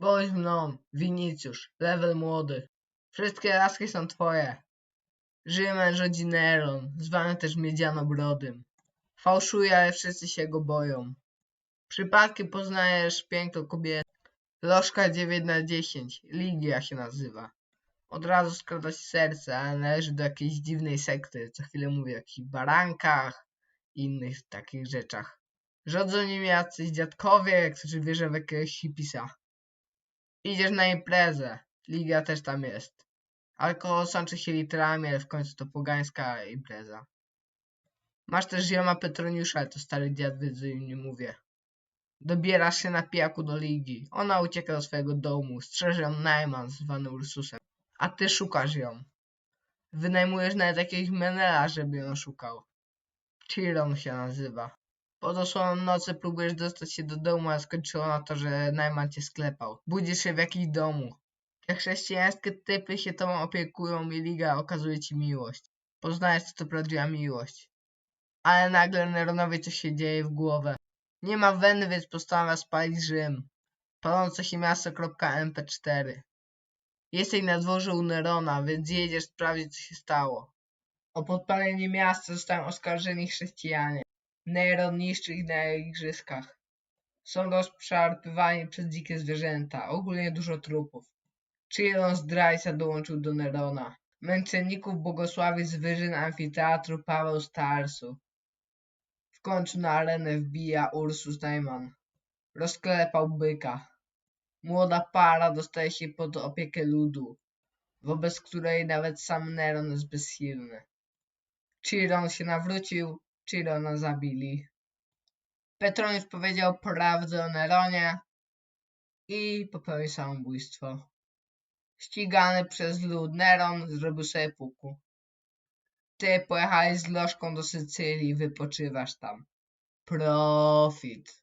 Bądź mną, Winicjusz, level młody. Wszystkie laski są twoje. Rzymen rządzi Neron, zwany też Miedzianobrodym. Fałszuje, ale wszyscy się go boją. Przypadkiem poznajesz piękną kobietę. Lożka 9 na 10, Ligia się nazywa. Od razu skrada ci serce, ale należy do jakiejś dziwnej sekty. Co chwilę mówi o jakichś barankach i innych takich rzeczach. Rządzą nim jacyś dziadkowie, którzy wierzą w jakiegoś hipisa. Idziesz na imprezę. Ligia też tam jest. Alkohol sączy się litrami, ale w końcu to pogańska impreza. Masz też zioma Petroniusza, ale to stary dziad, więc nie mówię. Dobierasz się na pijaku do Ligi. Ona ucieka do swojego domu. Strzeże ją Najman, zwany Ursusem. A ty szukasz ją. Wynajmujesz nawet jakiegoś menela, żeby ją szukał. Chiron się nazywa. Po dosłowną nocy próbujesz dostać się do domu, a skończyło na to, że Najman cię sklepał. Budzisz się w jakimś domu. Te chrześcijańskie typy się tobą opiekują i Liga okazuje ci miłość. Poznajesz, co to prawdziwa miłość. Ale nagle Neronowi coś się dzieje w głowę. Nie ma weny, więc postanawia spalić Rzym. Palące się miasto.mp4. Jesteś na dworze u Nerona, więc jedziesz sprawdzić, co się stało. O podpalenie miasta zostają oskarżeni chrześcijanie. Ich na igrzyskach. Są rozszarpywani przez dzikie zwierzęta, ogólnie dużo trupów. Chiron zdrajca dołączył do Nerona. Męczenników błogosławi z wyżyn amfiteatru Paweł z Tarsu. W końcu na arenę wbija Ursus Najman. Rozklepał byka. Młoda para dostaje się pod opiekę ludu, wobec której nawet sam Neron jest bezsilny. Chiron się nawrócił, Chirona zabili. Petroniusz powiedział prawdę o Neronie i popełnił samobójstwo. Ścigany przez lud Neron zrobił sobie puku. Ty pojechałeś z lożką do Sycylii, wypoczywasz tam. Profit.